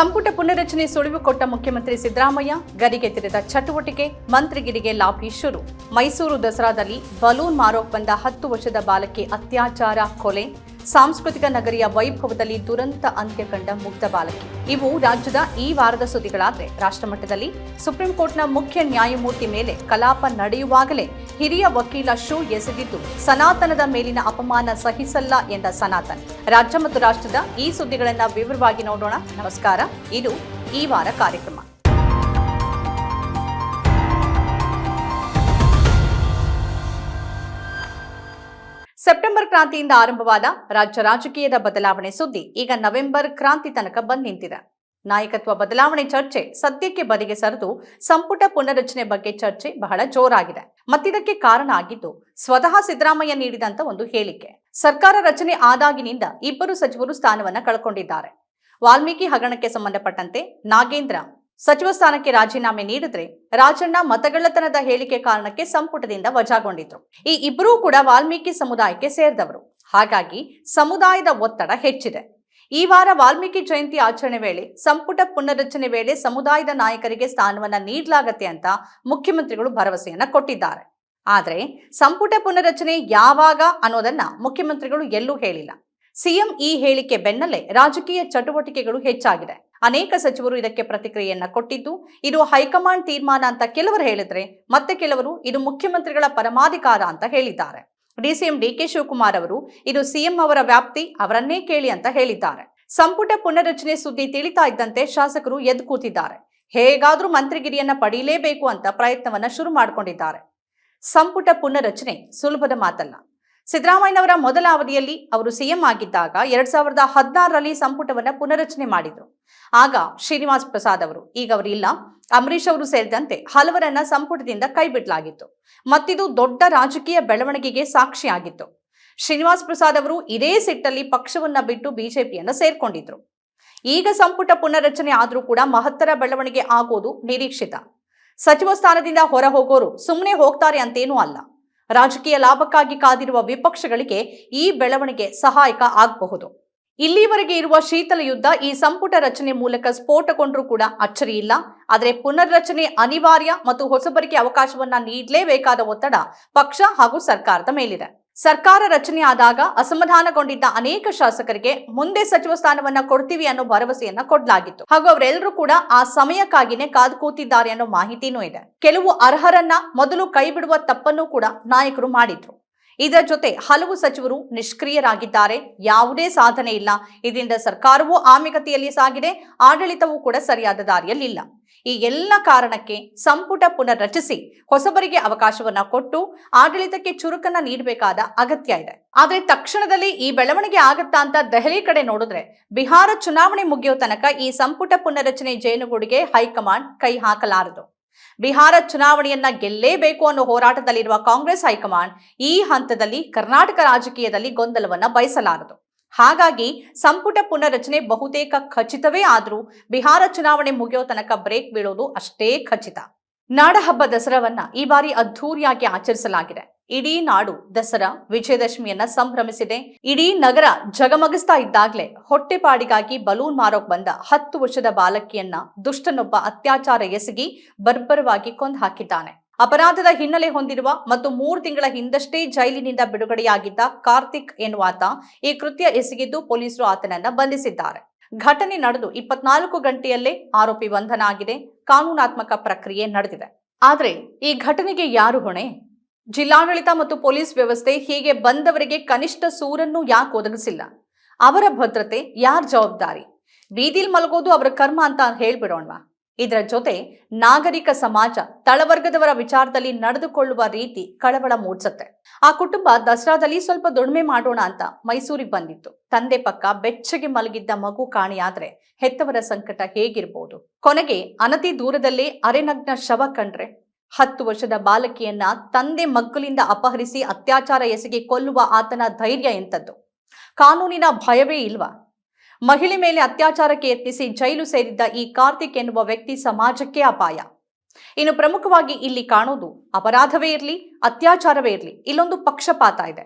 ಸಂಪುಟ ಪುನರಚನೆ ಸುಳಿವು ಕೊಟ್ಟ ಮುಖ್ಯಮಂತ್ರಿ ಸಿದ್ದರಾಮಯ್ಯ, ಗರಿಗೆ ತೆರೆದ ಚಟುವಟಿಕೆ, ಮಂತ್ರಿಗಿರಿಗೆ ಲಾಭಿ ಶುರು. ಮೈಸೂರು ದಸರಾದಲ್ಲಿ ಬಲೂನ್ ಮಾರೋಕ್ ಬಂದ ಹತ್ತು ವರ್ಷದ ಬಾಲಕಿ ಅತ್ಯಾಚಾರ ಕೊಲೆ. ಸಾಂಸ್ಕೃತಿಕ ನಗರಿಯ ವೈಭವದಲ್ಲಿ ದುರಂತ ಅಂತ್ಯ ಕಂಡ ಮುಗ್ಧ ಬಾಲಕಿ. ಇವು ರಾಜ್ಯದ ಈ ವಾರದ ಸುದ್ದಿಗಳಾದ್ರೆ, ರಾಷ್ಟ್ರಮಟ್ಟದಲ್ಲಿ ಸುಪ್ರೀಂ ಕೋರ್ಟ್ನ ಮುಖ್ಯ ನ್ಯಾಯಮೂರ್ತಿ ಮೇಲೆ ಕಲಾಪ ನಡೆಯುವಾಗಲೇ ಹಿರಿಯ ವಕೀಲ ಶೂ ಎಸೆದಿದ್ದು, ಸನಾತನದ ಮೇಲಿನ ಅಪಮಾನ ಸಹಿಸಲ್ಲ ಎಂದ ಸನಾತನ್. ರಾಜ್ಯ ಮತ್ತು ರಾಷ್ಟ್ರದ ಈ ಸುದ್ದಿಗಳನ್ನ ವಿವರವಾಗಿ ನೋಡೋಣ. ನಮಸ್ಕಾರ. ಇದು ಈ ವಾರ ಕಾರ್ಯಕ್ರಮ. ಸೆಪ್ಟೆಂಬರ್ ಕ್ರಾಂತಿಯಿಂದ ಆರಂಭವಾದ ರಾಜ್ಯ ರಾಜಕೀಯದ ಬದಲಾವಣೆ ಸುದ್ದಿ ಈಗ ನವೆಂಬರ್ ಕ್ರಾಂತಿ ತನಕ ಬಂದ್ ನಿಂತಿದೆ ನಾಯಕತ್ವ ಬದಲಾವಣೆ ಚರ್ಚೆ ಸದ್ಯಕ್ಕೆ ಬದಿಗೆ ಸರಿದು ಸಂಪುಟ ಪುನರಚನೆ ಬಗ್ಗೆ ಚರ್ಚೆ ಬಹಳ ಜೋರಾಗಿದೆ. ಮತ್ತಿದಕ್ಕೆ ಕಾರಣ ಆಗಿದ್ದು, ಸ್ವತಃ ಸಿದ್ದರಾಮಯ್ಯ ನೀಡಿದಂತ ಒಂದು ಹೇಳಿಕೆ. ಸರ್ಕಾರ ರಚನೆ ಆದಾಗಿನಿಂದ ಇಬ್ಬರು ಸಚಿವರು ಸ್ಥಾನವನ್ನ ಕಳ್ಕೊಂಡಿದ್ದಾರೆ. ವಾಲ್ಮೀಕಿ ಹಗರಣಕ್ಕೆ ಸಂಬಂಧಪಟ್ಟಂತೆ ನಾಗೇಂದ್ರ ಸಚಿವ ಸ್ಥಾನಕ್ಕೆ ರಾಜೀನಾಮೆ ನೀಡಿದ್ರೆ ರಾಜಣ್ಣ ಮತಗಳ್ಳತನದ ಹೇಳಿಕೆ ಕಾರಣಕ್ಕೆ ಸಂಪುಟದಿಂದ ವಜಾಗೊಂಡಿದ್ರು. ಈ ಇಬ್ಬರೂ ಕೂಡ ವಾಲ್ಮೀಕಿ ಸಮುದಾಯಕ್ಕೆ ಸೇರಿದವರು. ಹಾಗಾಗಿ ಸಮುದಾಯದ ಒತ್ತಡ ಹೆಚ್ಚಿದೆ. ಈ ವಾರ ವಾಲ್ಮೀಕಿ ಜಯಂತಿ ಆಚರಣೆ ವೇಳೆ ಸಂಪುಟ ಪುನರ್ರಚನೆ ವೇಳೆ ಸಮುದಾಯದ ನಾಯಕರಿಗೆ ಸ್ಥಾನವನ್ನ ನೀಡಲಾಗತ್ತೆ ಅಂತ ಮುಖ್ಯಮಂತ್ರಿಗಳು ಭರವಸೆಯನ್ನ ಕೊಟ್ಟಿದ್ದಾರೆ. ಆದರೆ ಸಂಪುಟ ಪುನರ್ರಚನೆ ಯಾವಾಗ ಅನ್ನೋದನ್ನ ಮುಖ್ಯಮಂತ್ರಿಗಳು ಎಲ್ಲೂ ಹೇಳಿಲ್ಲ. ಸಿಎಂ ಈ ಹೇಳಿಕೆ ಬೆನ್ನಲ್ಲೇ ರಾಜಕೀಯ ಚಟುವಟಿಕೆಗಳು ಹೆಚ್ಚಾಗಿದೆ. ಅನೇಕ ಸಚಿವರು ಇದಕ್ಕೆ ಪ್ರತಿಕ್ರಿಯೆಯನ್ನ ಕೊಟ್ಟಿದ್ದು, ಇದು ಹೈಕಮಾಂಡ್ ತೀರ್ಮಾನ ಅಂತ ಕೆಲವರು ಹೇಳಿದ್ರೆ, ಮತ್ತೆ ಕೆಲವರು ಇದು ಮುಖ್ಯಮಂತ್ರಿಗಳ ಪರಮಾಧಿಕಾರ ಅಂತ ಹೇಳಿದ್ದಾರೆ. ಡಿಸಿಎಂ ಡಿಕೆ ಶಿವಕುಮಾರ್ ಅವರು ಇದು ಸಿಎಂ ಅವರ ವ್ಯಾಪ್ತಿ, ಅವರನ್ನೇ ಕೇಳಿ ಅಂತ ಹೇಳಿದ್ದಾರೆ. ಸಂಪುಟ ಪುನರ್ರಚನೆ ಸುದ್ದಿ ತಿಳಿತಾ ಇದ್ದಂತೆ ಶಾಸಕರು ಎದ್ದು ಕೂತಿದ್ದಾರೆ. ಹೇಗಾದ್ರೂ ಮಂತ್ರಿಗಿರಿಯನ್ನ ಪಡೆಯಲೇಬೇಕು ಅಂತ ಪ್ರಯತ್ನವನ್ನ ಶುರು ಮಾಡಿಕೊಂಡಿದ್ದಾರೆ. ಸಂಪುಟ ಪುನರ್ರಚನೆ ಸುಲಭದ ಮಾತಲ್ಲ. ಸಿದ್ದರಾಮಯ್ಯನವರ ಮೊದಲ ಅವಧಿಯಲ್ಲಿ ಅವರು ಸಿಎಂ ಆಗಿದ್ದಾಗ ಎರಡ್ ಸಾವಿರದ ಹದಿನಾರರಲ್ಲಿ ಸಂಪುಟವನ್ನ ಪುನರಚನೆ ಮಾಡಿದ್ರು. ಆಗ ಶ್ರೀನಿವಾಸ್ ಪ್ರಸಾದ್ ಅವರು, ಈಗ ಅವರಿಲ್ಲ ಅಂಬರೀಷ್ ಅವರು ಸೇರಿದಂತೆ ಹಲವರನ್ನ ಸಂಪುಟದಿಂದ ಕೈಬಿಡಲಾಗಿತ್ತು. ಮತ್ತಿದು ದೊಡ್ಡ ರಾಜಕೀಯ ಬೆಳವಣಿಗೆಗೆ ಸಾಕ್ಷಿಯಾಗಿತ್ತು ಶ್ರೀನಿವಾಸ್ ಪ್ರಸಾದ್ ಅವರು ಇದೇ ಸಿಟ್ಟಲ್ಲಿ ಪಕ್ಷವನ್ನ ಬಿಟ್ಟು ಬಿಜೆಪಿಯನ್ನ ಸೇರ್ಕೊಂಡಿದ್ರು. ಈಗ ಸಂಪುಟ ಪುನರಚನೆ ಆದರೂ ಕೂಡ ಮಹತ್ತರ ಬೆಳವಣಿಗೆ ಆಗೋದು ನಿರೀಕ್ಷಿತ. ಸಚಿವ ಸ್ಥಾನದಿಂದ ಹೊರ ಹೋಗೋರು ಸುಮ್ಮನೆ ಹೋಗ್ತಾರೆ ಅಂತೇನೂ ಅಲ್ಲ. ರಾಜಕೀಯ ಲಾಭಕ್ಕಾಗಿ ಕಾದಿರುವ ವಿಪಕ್ಷಗಳಿಗೆ ಈ ಬೆಳವಣಿಗೆ ಸಹಾಯಕ ಆಗಬಹುದು. ಇಲ್ಲಿವರೆಗೆ ಇರುವ ಶೀತಲ ಯುದ್ಧ ಈ ಸಂಪುಟ ರಚನೆ ಮೂಲಕ ಸ್ಫೋಟಗೊಂಡರೂ ಕೂಡ ಅಚ್ಚರಿ ಇಲ್ಲ. ಆದರೆ ಪುನರ್ರಚನೆ ಅನಿವಾರ್ಯ ಮತ್ತು ಹೊಸಬರಿಗೆ ಅವಕಾಶವನ್ನ ನೀಡಲೇಬೇಕಾದ ಒತ್ತಡ ಪಕ್ಷ ಹಾಗೂ ಸರ್ಕಾರದ ಮೇಲಿದೆ. ಸರ್ಕಾರ ರಚನೆ ಆದಾಗ ಅಸಮಾಧಾನಗೊಂಡಿದ್ದ ಅನೇಕ ಶಾಸಕರಿಗೆ ಮುಂದೆ ಸಚಿವ ಸ್ಥಾನವನ್ನ ಕೊಡ್ತೀವಿ ಅನ್ನೋ ಭರವಸೆಯನ್ನ ಕೊಡಲಾಗಿತ್ತು. ಹಾಗೂ ಅವರೆಲ್ಲರೂ ಕೂಡ ಆ ಸಮಯಕ್ಕಾಗಿನೇ ಕಾದು ಕೂತಿದ್ದಾರೆ ಅನ್ನೋ ಮಾಹಿತಿನೂ ಇದೆ. ಕೆಲವು ಅರ್ಹರನ್ನ ಮೊದಲು ಕೈ ಬಿಡುವ ತಪ್ಪನ್ನು ಕೂಡ ನಾಯಕರು ಮಾಡಿದ್ರು. ಇದರ ಜೊತೆ ಹಲವು ಸಚಿವರು ನಿಷ್ಕ್ರಿಯರಾಗಿದ್ದಾರೆ. ಯಾವುದೇ ಸಾಧನೆ ಇಲ್ಲ. ಇದರಿಂದ ಸರ್ಕಾರವೂ ಆಮೆಗತಿಯಲ್ಲಿ ಸಾಗಿದೆ. ಆಡಳಿತವೂ ಕೂಡ ಸರಿಯಾದ ದಾರಿಯಲ್ಲಿಲ್ಲ. ಈ ಎಲ್ಲ ಕಾರಣಕ್ಕೆ ಸಂಪುಟ ಪುನರ್ ರಚಿಸಿ ಹೊಸಬರಿಗೆ ಅವಕಾಶವನ್ನ ಕೊಟ್ಟು ಆಡಳಿತಕ್ಕೆ ಚುರುಕನ್ನ ನೀಡಬೇಕಾದ ಅಗತ್ಯ ಇದೆ. ಆದ್ರೆ ತಕ್ಷಣದಲ್ಲಿ ಈ ಬೆಳವಣಿಗೆ ಆಗತ್ತಾ ಅಂತ ದೆಹಲಿ ಕಡೆ ನೋಡಿದ್ರೆ ಬಿಹಾರ ಚುನಾವಣೆ ಮುಗಿಯೋ ತನಕ ಈ ಸಂಪುಟ ಪುನರ್ರಚನೆ ಜೇನುಗೂಡಿಗೆ ಹೈಕಮಾಂಡ್ ಕೈ ಹಾಕಲಾರದು. ಬಿಹಾರ ಚುನಾವಣೆಯನ್ನ ಗೆಲ್ಲೇಬೇಕು ಅನ್ನೋ ಹೋರಾಟದಲ್ಲಿರುವ ಕಾಂಗ್ರೆಸ್ ಹೈಕಮಾಂಡ್ ಈ ಹಂತದಲ್ಲಿ ಕರ್ನಾಟಕ ರಾಜಕೀಯದಲ್ಲಿ ಗೊಂದಲವನ್ನ ಬಯಸಲಾರದು. ಹಾಗಾಗಿ ಸಂಪುಟ ಪುನರ್ರಚನೆ ಬಹುತೇಕ ಖಚಿತವೇ ಆದರೂ ಬಿಹಾರ ಚುನಾವಣೆ ಮುಗಿಯೋ ತನಕ ಬ್ರೇಕ್ ಬೀಳೋದು ಅಷ್ಟೇ ಖಚಿತ. ನಾಡಹಬ್ಬ ದಸರಾವನ್ನ ಈ ಬಾರಿ ಅದ್ಧೂರಿಯಾಗಿ ಆಚರಿಸಲಾಗಿದೆ. ಇಡೀ ನಾಡು ದಸರಾ, ವಿಜಯದಶಮಿಯನ್ನ ಸಂಭ್ರಮಿಸಿದೆ. ಇಡೀ ನಗರ ಜಗಮಗಿಸ್ತಾ ಇದ್ದಾಗ್ಲೇ ಹೊಟ್ಟೆಪಾಡಿಗಾಗಿ ಬಲೂನ್ ಮಾರೋಕ್ ಬಂದ ಹತ್ತು ವರ್ಷದ ಬಾಲಕಿಯನ್ನ ದುಷ್ಟನೊಬ್ಬ ಅತ್ಯಾಚಾರ ಎಸಗಿ ಬರ್ಬರವಾಗಿ ಕೊಂದು ಹಾಕಿದ್ದಾನೆ. ಅಪರಾಧದ ಹಿನ್ನೆಲೆ ಹೊಂದಿರುವ ಮತ್ತು ಮೂರು ತಿಂಗಳ ಹಿಂದಷ್ಟೇ ಜೈಲಿನಿಂದ ಬಿಡುಗಡೆಯಾಗಿದ್ದ ಕಾರ್ತಿಕ್ ಎನ್ನುವಾತ ಈ ಕೃತ್ಯ ಎಸಗಿದ್ದು ಪೊಲೀಸರು ಆತನನ್ನ ಬಂಧಿಸಿದ್ದಾರೆ. ಘಟನೆ ನಡೆದು ಇಪ್ಪತ್ನಾಲ್ಕು ಗಂಟೆಯಲ್ಲೇ ಆರೋಪಿ ಬಂಧನ ಆಗಿದೆ ಕಾನೂನಾತ್ಮಕ ಪ್ರಕ್ರಿಯೆ ನಡೆದಿದೆ. ಆದರೆ ಈ ಘಟನೆಗೆ ಯಾರು ಹೊಣೆ? ಜಿಲ್ಲಾಡಳಿತ ಮತ್ತು ಪೊಲೀಸ್ ವ್ಯವಸ್ಥೆ ಹೀಗೆ ಬಂದವರಿಗೆ ಕನಿಷ್ಠ ಸೂರನ್ನು ಯಾಕೆ ಒದಗಿಸಿಲ್ಲ? ಅವರ ಭದ್ರತೆ ಯಾರ ಜವಾಬ್ದಾರಿ? ಬೀದಿಲ್ ಮಲಗೋದು ಅವರ ಕರ್ಮ ಅಂತ ಹೇಳ್ಬಿಡೋಣವಾ? ಇದರ ಜೊತೆ ನಾಗರಿಕ ಸಮಾಜ ತಳವರ್ಗದವರ ವಿಚಾರದಲ್ಲಿ ನಡೆದುಕೊಳ್ಳುವ ರೀತಿ ಕಳವಳ ಮೂಡಿಸುತ್ತೆ. ಆ ಕುಟುಂಬ ದಸರಾದಲ್ಲಿ ಸ್ವಲ್ಪ ದುಡಿಮೆ ಮಾಡೋಣ ಅಂತ ಮೈಸೂರಿಗೆ ಬಂದಿತ್ತು. ತಂದೆ ಪಕ್ಕ ಬೆಚ್ಚಗೆ ಮಲಗಿದ್ದ ಮಗು ಕಾಣಿಯಾದ್ರೆ ಹೆತ್ತವರ ಸಂಕಟ ಹೇಗಿರ್ಬೋದು? ಕೊನೆಗೆ ಅನತಿ ದೂರದಲ್ಲೇ ಅರೆನಗ್ನ ಶವ ಕಂಡ್ರೆ ಹತ್ತು ವರ್ಷದ ಬಾಲಕಿಯನ್ನ ತಂದೆ ಮಗ್ಗುಲಿಂದ ಅಪಹರಿಸಿ ಅತ್ಯಾಚಾರ ಎಸಗಿ ಕೊಲ್ಲುವ ಆತನ ಧೈರ್ಯ ಎಂಥದ್ದು. ಕಾನೂನಿನ ಭಯವೇ ಇಲ್ವಾ? ಮಹಿಳೆ ಮೇಲೆ ಅತ್ಯಾಚಾರಕ್ಕೆ ಯತ್ನಿಸಿ ಜೈಲು ಸೇರಿದ್ದ ಈ ಕಾರ್ತಿಕ್ ಎನ್ನುವ ವ್ಯಕ್ತಿ ಸಮಾಜಕ್ಕೆ ಅಪಾಯ. ಇನ್ನು ಪ್ರಮುಖವಾಗಿ ಇಲ್ಲಿ ಕಾಣೋದು ಅಪರಾಧವೇ ಇರಲಿ, ಅತ್ಯಾಚಾರವೇ ಇರಲಿ, ಇಲ್ಲೊಂದು ಪಕ್ಷಪಾತ ಇದೆ.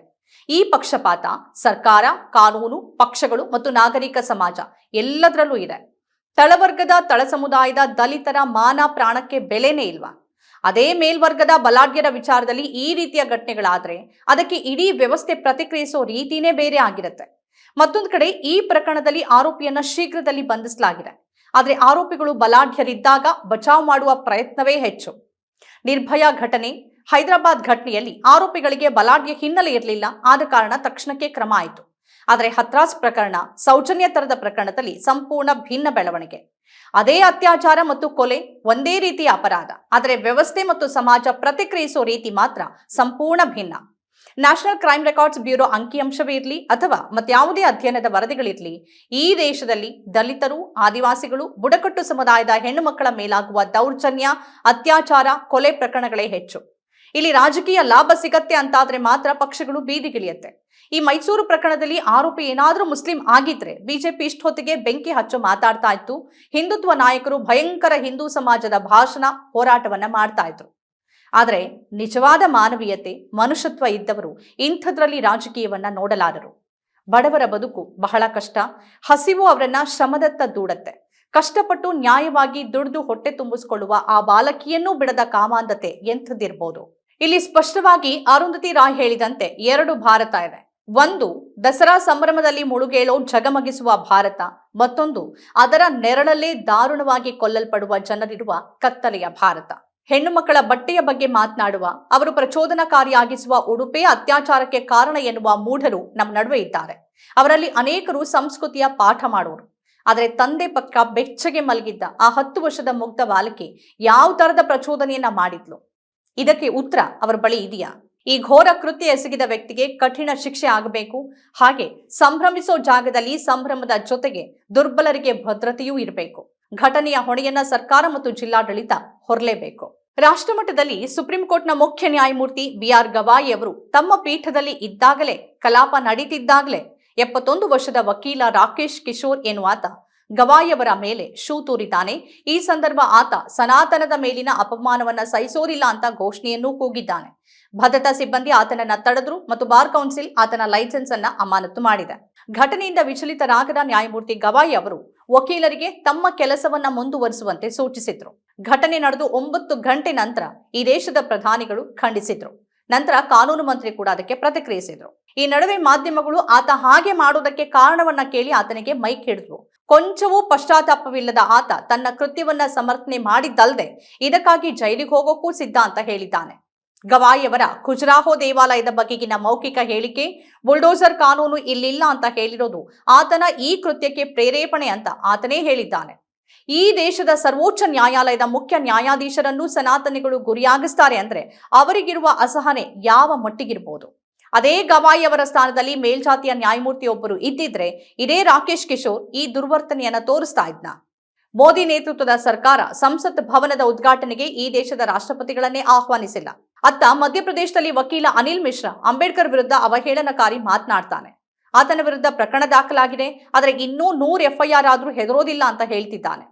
ಈ ಪಕ್ಷಪಾತ ಸರ್ಕಾರ, ಕಾನೂನು, ಪಕ್ಷಗಳು ಮತ್ತು ನಾಗರಿಕ ಸಮಾಜ ಎಲ್ಲದರಲ್ಲೂ ಇದೆ. ತಳವರ್ಗದ ತಳ ಸಮುದಾಯದ ದಲಿತರ ಮಾನ ಪ್ರಾಣಕ್ಕೆ ಬೆಲೆನೇ ಇಲ್ವಾ? ಅದೇ ಮೇಲ್ವರ್ಗದ ಬಲಾಢ್ಯರ ವಿಚಾರದಲ್ಲಿ ಈ ರೀತಿಯ ಘಟನೆಗಳಾದ್ರೆ ಅದಕ್ಕೆ ಇಡೀ ವ್ಯವಸ್ಥೆ ಪ್ರತಿಕ್ರಿಯಿಸೋ ರೀತಿನೇ ಬೇರೆ ಆಗಿರುತ್ತೆ. ಮತ್ತೊಂದು ಕಡೆ ಈ ಪ್ರಕರಣದಲ್ಲಿ ಆರೋಪಿಯನ್ನ ಶೀಘ್ರದಲ್ಲಿ ಬಂಧಿಸಲಾಗಿದೆ. ಆದರೆ ಆರೋಪಿಗಳು ಬಲಾಢ್ಯರಿದ್ದಾಗ ಬಚಾವ್ ಮಾಡುವ ಪ್ರಯತ್ನವೇ ಹೆಚ್ಚು. ನಿರ್ಭಯ ಘಟನೆ, ಹೈದರಾಬಾದ್ ಘಟನೆಯಲ್ಲಿ ಆರೋಪಿಗಳಿಗೆ ಬಲಾಢ್ಯ ಹಿನ್ನೆಲೆ ಇರಲಿಲ್ಲ, ಆದ ಕಾರಣ ತಕ್ಷಣಕ್ಕೆ ಕ್ರಮ ಆಯಿತು. ಆದರೆ ಹತ್ರಾಸ್ ಪ್ರಕರಣ, ಸೌಜನ್ಯ ತರದ ಪ್ರಕರಣದಲ್ಲಿ ಸಂಪೂರ್ಣ ಭಿನ್ನ ಬೆಳವಣಿಗೆ. ಅದೇ ಅತ್ಯಾಚಾರ ಮತ್ತು ಕೊಲೆ ಒಂದೇ ರೀತಿಯ ಅಪರಾಧ, ಆದರೆ ವ್ಯವಸ್ಥೆ ಮತ್ತು ಸಮಾಜ ಪ್ರತಿಕ್ರಿಯಿಸೋ ರೀತಿ ಮಾತ್ರ ಸಂಪೂರ್ಣ ಭಿನ್ನ. ನ್ಯಾಷನಲ್ ಕ್ರೈಮ್ ರೆಕಾರ್ಡ್ಸ್ ಬ್ಯೂರೋ ಅಂಕಿಅಂಶವೇ ಇರಲಿ ಅಥವಾ ಮತ್ಯಾವುದೇ ಅಧ್ಯಯನದ ವರದಿಗಳಿರಲಿ, ಈ ದೇಶದಲ್ಲಿ ದಲಿತರು, ಆದಿವಾಸಿಗಳು, ಬುಡಕಟ್ಟು ಸಮುದಾಯದ ಹೆಣ್ಣು ಮಕ್ಕಳ ಮೇಲಾಗುವ ದೌರ್ಜನ್ಯ, ಅತ್ಯಾಚಾರ, ಕೊಲೆ ಪ್ರಕರಣಗಳೇ ಹೆಚ್ಚು. ಇಲ್ಲಿ ರಾಜಕೀಯ ಲಾಭ ಸಿಗತ್ತೆ ಅಂತಾದ್ರೆ ಮಾತ್ರ ಪಕ್ಷಗಳು ಬೀದಿಗಿಳಿಯತ್ತೆ. ಈ ಮೈಸೂರು ಪ್ರಕರಣದಲ್ಲಿ ಆರೋಪಿ ಏನಾದರೂ ಮುಸ್ಲಿಂ ಆಗಿದ್ರೆ ಬಿಜೆಪಿ ಇಷ್ಟೊತ್ತಿಗೆ ಬೆಂಕಿ ಹಚ್ಚು ಮಾತಾಡ್ತಾ ಇತ್ತು. ಹಿಂದುತ್ವ ನಾಯಕರು ಭಯಂಕರ ಹಿಂದೂ ಸಮಾಜದ ಭಾಷಣ, ಹೋರಾಟವನ್ನ ಮಾಡ್ತಾ ಇದ್ರು. ಆದರೆ ನಿಜವಾದ ಮಾನವೀಯತೆ, ಮನುಷ್ಯತ್ವ ಇದ್ದವರು ಇಂಥದ್ರಲ್ಲಿ ರಾಜಕೀಯವನ್ನ ನೋಡಲಾರರು. ಬಡವರ ಬದುಕು ಬಹಳ ಕಷ್ಟ. ಹಸಿವು ಅವರನ್ನ ಶ್ರಮದತ್ತ ದೂಡತ್ತೆ. ಕಷ್ಟಪಟ್ಟು ನ್ಯಾಯವಾಗಿ ದುಡಿದು ಹೊಟ್ಟೆ ತುಂಬಿಸಿಕೊಳ್ಳುವ ಆ ಬಾಲಕಿಯನ್ನೂ ಬಿಡದ ಕಾಮಾಂಧತೆ ಎಂಥದ್ದಿರ್ಬೋದು. ಇಲ್ಲಿ ಸ್ಪಷ್ಟವಾಗಿ ಅರುಂಧತಿ ರಾಯ್ ಹೇಳಿದಂತೆ ಎರಡು ಭಾರತ ಇದೆ. ಒಂದು, ದಸರಾ ಸಂಭ್ರಮದಲ್ಲಿ ಮುಳುಗೇಳೋ ಜಗಮಗಿಸುವ ಭಾರತ. ಮತ್ತೊಂದು, ಅದರ ನೆರಳಲ್ಲೇ ದಾರುಣವಾಗಿ ಕೊಲ್ಲಲ್ಪಡುವ ಜನರಿರುವ ಕತ್ತಲೆಯ ಭಾರತ. ಹೆಣ್ಣು ಮಕ್ಕಳ ಬಟ್ಟೆಯ ಬಗ್ಗೆ ಮಾತನಾಡುವ, ಅವರು ಪ್ರಚೋದನಕಾರಿಯಾಗಿಸುವ ಉಡುಪೇ ಅತ್ಯಾಚಾರಕ್ಕೆ ಕಾರಣ ಎನ್ನುವ ಮೂಢರು ನಮ್ಮ ನಡುವೆ ಇದ್ದಾರೆ. ಅವರಲ್ಲಿ ಅನೇಕರು ಸಂಸ್ಕೃತಿಯ ಪಾಠ ಮಾಡುವರು. ಆದರೆ ತಂದೆ ಪಕ್ಕ ಬೆಚ್ಚಗೆ ಮಲಗಿದ್ದ ಆ ಹತ್ತು ವರ್ಷದ ಮುಗ್ಧ ಬಾಲಕಿ ಯಾವ ತರದ ಪ್ರಚೋದನೆಯನ್ನ ಮಾಡಿದ್ಲು? ಇದಕ್ಕೆ ಉತ್ತರ ಅವರ ಬಳಿ ಇದೆಯಾ? ಈ ಘೋರ ಕೃತ್ಯ ಎಸಗಿದ ವ್ಯಕ್ತಿಗೆ ಕಠಿಣ ಶಿಕ್ಷೆ ಆಗಬೇಕು. ಹಾಗೆ ಸಂಭ್ರಮಿಸೋ ಜಾಗದಲ್ಲಿ ಸಂಭ್ರಮದ ಜೊತೆಗೆ ದುರ್ಬಲರಿಗೆ ಭದ್ರತೆಯೂ ಇರಬೇಕು. ಘಟನೆಯ ಹೊಣೆಯನ್ನ ಸರ್ಕಾರ ಮತ್ತು ಜಿಲ್ಲಾಡಳಿತ ಹೊರಲೇಬೇಕು. ರಾಷ್ಟ್ರಮಟ್ಟದಲ್ಲಿ ಸುಪ್ರೀಂ ಕೋರ್ಟ್ನ ಮುಖ್ಯ ನ್ಯಾಯಮೂರ್ತಿ ಬಿ ಆರ್ ಗವಾಯಿ ಅವರು ತಮ್ಮ ಪೀಠದಲ್ಲಿ ಇದ್ದಾಗಲೇ ಕಲಾಪ ನಡೀತಿದ್ದಾಗಲೇ ಎಪ್ಪತ್ತೊಂದು ವರ್ಷದ ವಕೀಲ ರಾಕೇಶ್ ಕಿಶೋರ್ ಎನ್ನುವಾತ ಗವಾಯಿಯವರ ಮೇಲೆ ಶೂ ತೂರಿದ್ದಾನೆ. ಈ ಸಂದರ್ಭ ಆತ ಸನಾತನದ ಮೇಲಿನ ಅಪಮಾನವನ್ನ ಸಹಿಸೋರಿಲ್ಲ ಅಂತ ಘೋಷಣೆಯನ್ನೂ ಕೂಗಿದ್ದಾನೆ. ಭದ್ರತಾ ಸಿಬ್ಬಂದಿ ಆತನನ್ನ ತಡೆದ್ರು ಮತ್ತು ಬಾರ್ ಕೌನ್ಸಿಲ್ ಆತನ ಲೈಸೆನ್ಸ್ ಅನ್ನ ಅಮಾನತು ಮಾಡಿದೆ. ಘಟನೆಯಿಂದ ವಿಚಲಿತರಾಗದ ನ್ಯಾಯಮೂರ್ತಿ ಗವಾಯಿ ಅವರು ವಕೀಲರಿಗೆ ತಮ್ಮ ಕೆಲಸವನ್ನ ಮುಂದುವರಿಸುವಂತೆ ಸೂಚಿಸಿದ್ರು. ಘಟನೆ ನಡೆದು ಒಂಬತ್ತು ಗಂಟೆ ನಂತರ ಈ ದೇಶದ ಪ್ರಧಾನಿಗಳು ಖಂಡಿಸಿದ್ರು. ನಂತರ ಕಾನೂನು ಮಂತ್ರಿ ಕೂಡ ಅದಕ್ಕೆ ಪ್ರತಿಕ್ರಿಯಿಸಿದ್ರು. ಈ ನಡುವೆ ಮಾಧ್ಯಮಗಳು ಆತ ಹಾಗೆ ಮಾಡೋದಕ್ಕೆ ಕಾರಣವನ್ನ ಕೇಳಿ ಆತನಿಗೆ ಮೈಕ್ ಹಿಡಿದ್ರು. ಕೊಂಚವೂ ಪಶ್ಚಾತ್ತಾಪವಿಲ್ಲದ ಆತ ತನ್ನ ಕೃತ್ಯವನ್ನ ಸಮರ್ಥನೆ ಮಾಡಿದ್ದಲ್ಲದೆ ಇದಕ್ಕಾಗಿ ಜೈಲಿಗೆ ಹೋಗೋಕ್ಕೂ ಸಿದ್ಧ ಅಂತ ಹೇಳಿದ್ದಾನೆ. ಗವಾಯಿಯವರ ಖುಜರಾಹೋ ದೇವಾಲಯದ ಬಗೆಗಿನ ಮೌಖಿಕ ಹೇಳಿಕೆ, ಬುಲ್ಡೋಸರ್ ಕಾನೂನು ಇಲ್ಲಿಲ್ಲ ಅಂತ ಹೇಳಿರೋದು ಆತನ ಈ ಕೃತ್ಯಕ್ಕೆ ಪ್ರೇರೇಪಣೆ ಅಂತ ಆತನೇ ಹೇಳಿದ್ದಾನೆ. ಈ ದೇಶದ ಸರ್ವೋಚ್ಚ ನ್ಯಾಯಾಲಯದ ಮುಖ್ಯ ನ್ಯಾಯಾಧೀಶರನ್ನು ಸನಾತನಿಗಳು ಗುರಿಯಾಗಿಸ್ತಾರೆ ಅಂದ್ರೆ ಅವರಿಗಿರುವ ಅಸಹನೆ ಯಾವ ಮಟ್ಟಿಗಿರ್ಬೋದು. ಅದೇ ಗವಾಯಿಯವರ ಸ್ಥಾನದಲ್ಲಿ ಮೇಲ್ಜಾತಿಯ ನ್ಯಾಯಮೂರ್ತಿಯೊಬ್ಬರು ಇದ್ದಿದ್ರೆ ಇದೇ ರಾಕೇಶ್ ಕಿಶೋರ್ ಈ ದುರ್ವರ್ತನೆಯನ್ನ ತೋರಿಸ್ತಾ ಇದ್ನ. ಮೋದಿ ನೇತೃತ್ವದ ಸರ್ಕಾರ ಸಂಸತ್ ಭವನದ ಉದ್ಘಾಟನೆಗೆ ಈ ದೇಶದ ರಾಷ್ಟ್ರಪತಿಗಳನ್ನೇ ಆಹ್ವಾನಿಸಿಲ್ಲ. ಅತ್ತ ಮಧ್ಯಪ್ರದೇಶದಲ್ಲಿ ವಕೀಲ ಅನಿಲ್ ಮಿಶ್ರಾ ಅಂಬೇಡ್ಕರ್ ವಿರುದ್ಧ ಅವಹೇಳನಕಾರಿ ಮಾತನಾಡ್ತಾನೆ. ಆತನ ವಿರುದ್ಧ ಪ್ರಕರಣ ದಾಖಲಾಗಿದೆ, ಆದರೆ ಇನ್ನೂ ನೂರು ಎಫ್ಐಆರ್ ಆದ್ರೂ ಹೆದರೋದಿಲ್ಲ ಅಂತ ಹೇಳ್ತಿದ್ದಾನೆ.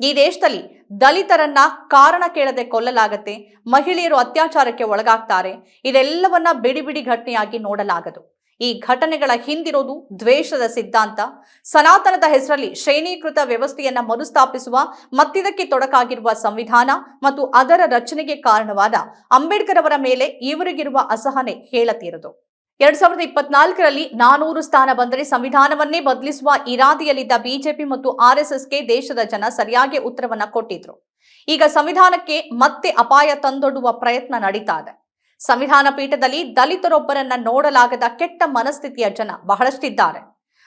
ಈ ದೇಶದಲ್ಲಿ ದಲಿತರನ್ನ ಕಾರಣ ಕೇಳದೆ ಕೊಲ್ಲಲಾಗತ್ತೆ, ಮಹಿಳೆಯರು ಅತ್ಯಾಚಾರಕ್ಕೆ ಒಳಗಾಗ್ತಾರೆ, ಇದೆಲ್ಲವನ್ನ ಬಿಡಿ ಬಿಡಿ ಘಟನೆಯಾಗಿ ನೋಡಲಾಗದು. ಈ ಘಟನೆಗಳ ಹಿಂದಿರೋದು ದ್ವೇಷದ ಸಿದ್ಧಾಂತ. ಸನಾತನದ ಹೆಸರಲ್ಲಿ ಶ್ರೇಣೀಕೃತ ವ್ಯವಸ್ಥೆಯನ್ನ ಮರುಸ್ಥಾಪಿಸುವ, ಮತ್ತಿದಕ್ಕೆ ತೊಡಕಾಗಿರುವ ಸಂವಿಧಾನ ಮತ್ತು ಅದರ ರಚನೆಗೆ ಕಾರಣವಾದ ಅಂಬೇಡ್ಕರ್ ಅವರ ಮೇಲೆ ಇವರಿಗಿರುವ ಅಸಹನೆ ಹೇಳತೀರದು. ಎರಡ್ ಸಾವಿರದ ಇಪ್ಪತ್ನಾಲ್ಕರಲ್ಲಿ ನಾನೂರು ಸ್ಥಾನ ಬಂದರೆ ಸಂವಿಧಾನವನ್ನೇ ಬದಲಿಸುವ ಇರಾದಿಯಲ್ಲಿದ್ದ ಬಿಜೆಪಿ ಮತ್ತು ಆರ್ಎಸ್ಎಸ್ಗೆ ದೇಶದ ಜನ ಸರಿಯಾಗಿ ಉತ್ತರವನ್ನ ಕೊಟ್ಟಿದ್ರು. ಈಗ ಸಂವಿಧಾನಕ್ಕೆ ಮತ್ತೆ ಅಪಾಯ ತಂದೊಡ್ಡುವ ಪ್ರಯತ್ನ ನಡೀತಾ ಇದೆ. ಸಂವಿಧಾನ ಪೀಠದಲ್ಲಿ ದಲಿತರೊಬ್ಬರನ್ನ ನೋಡಲಾಗದ ಕೆಟ್ಟ ಮನಸ್ಥಿತಿಯ ಜನ ಬಹಳಷ್ಟಿದ್ದಾರೆ.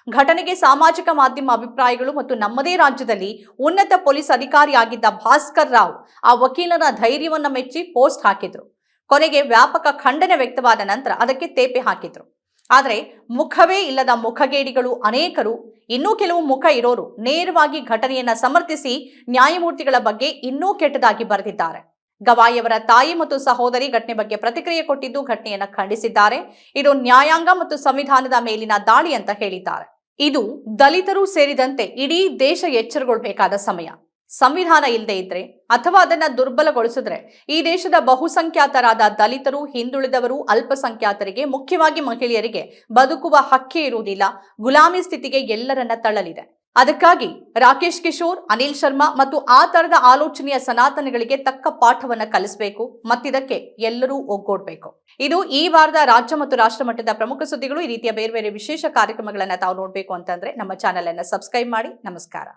ಘಟನೆಗೆ ಸಾಮಾಜಿಕ ಮಾಧ್ಯಮ ಅಭಿಪ್ರಾಯಗಳು ಮತ್ತು ನಮ್ಮದೇ ರಾಜ್ಯದಲ್ಲಿ ಉನ್ನತ ಪೊಲೀಸ್ ಅಧಿಕಾರಿಯಾಗಿದ್ದ ಭಾಸ್ಕರ್ ರಾವ್ ಆ ವಕೀಲನ ಧೈರ್ಯವನ್ನು ಮೆಚ್ಚಿ ಪೋಸ್ಟ್ ಹಾಕಿದ್ರು. ಕೊನೆಗೆ ವ್ಯಾಪಕ ಖಂಡನೆ ವ್ಯಕ್ತವಾದ ನಂತರ ಅದಕ್ಕೆ ತೇಪೆ ಹಾಕಿದ್ರು. ಆದರೆ ಮುಖವೇ ಇಲ್ಲದ ಮುಖಗೇಡಿಗಳು ಅನೇಕರು, ಇನ್ನೂ ಕೆಲವು ಮುಖ ಇರೋರು ನೇರವಾಗಿ ಘಟನೆಯನ್ನ ಸಮರ್ಥಿಸಿ ನ್ಯಾಯಮೂರ್ತಿಗಳ ಬಗ್ಗೆ ಇನ್ನೂ ಕೆಟ್ಟದಾಗಿ ಬರೆದಿದ್ದಾರೆ. ಗವಾಯಿಯವರ ತಾಯಿ ಮತ್ತು ಸಹೋದರಿ ಘಟನೆ ಬಗ್ಗೆ ಪ್ರತಿಕ್ರಿಯೆ ಕೊಟ್ಟಿದ್ದು ಘಟನೆಯನ್ನು ಖಂಡಿಸಿದ್ದಾರೆ. ಇದು ನ್ಯಾಯಾಂಗ ಮತ್ತು ಸಂವಿಧಾನದ ಮೇಲಿನ ದಾಳಿ ಅಂತ ಹೇಳಿದ್ದಾರೆ. ಇದು ದಲಿತರು ಸೇರಿದಂತೆ ಇಡೀ ದೇಶ ಎಚ್ಚರಗೊಳ್ಬೇಕಾದ ಸಮಯ. ಸಂವಿಧಾನ ಇಲ್ಲದೆ ಇದ್ರೆ ಅಥವಾ ಅದನ್ನ ದುರ್ಬಲಗೊಳಿಸಿದ್ರೆ ಈ ದೇಶದ ಬಹುಸಂಖ್ಯಾತರಾದ ದಲಿತರು, ಹಿಂದುಳಿದವರು, ಅಲ್ಪಸಂಖ್ಯಾತರಿಗೆ, ಮುಖ್ಯವಾಗಿ ಮಹಿಳೆಯರಿಗೆ ಬದುಕುವ ಹಕ್ಕೇ ಇರುವುದಿಲ್ಲ. ಗುಲಾಮಿ ಸ್ಥಿತಿಗೆ ಎಲ್ಲರನ್ನ ತಳ್ಳಲಿದೆ. ಅದಕ್ಕಾಗಿ ರಾಕೇಶ್ ಕಿಶೋರ್, ಅನಿಲ್ ಶರ್ಮಾ ಮತ್ತು ಆ ತರದ ಆಲೋಚನೆಯ ಸನಾತನಗಳಿಗೆ ತಕ್ಕ ಪಾಠವನ್ನ ಕಲಿಸಬೇಕು. ಮತ್ತಿದಕ್ಕೆ ಎಲ್ಲರೂ ಒಗ್ಗೂಡ್ಬೇಕು. ಇದು ಈ ವಾರದ ರಾಜ್ಯ ಮತ್ತು ರಾಷ್ಟ್ರ ಮಟ್ಟದ ಪ್ರಮುಖ ಸುದ್ದಿಗಳು. ಈ ರೀತಿಯ ಬೇರೆ ಬೇರೆ ವಿಶೇಷ ಕಾರ್ಯಕ್ರಮಗಳನ್ನ ತಾವು ನೋಡಬೇಕು ಅಂತಂದ್ರೆ ನಮ್ಮ ಚಾನೆಲ್ ಅನ್ನ ಸಬ್ಸ್ಕ್ರೈಬ್ ಮಾಡಿ. ನಮಸ್ಕಾರ.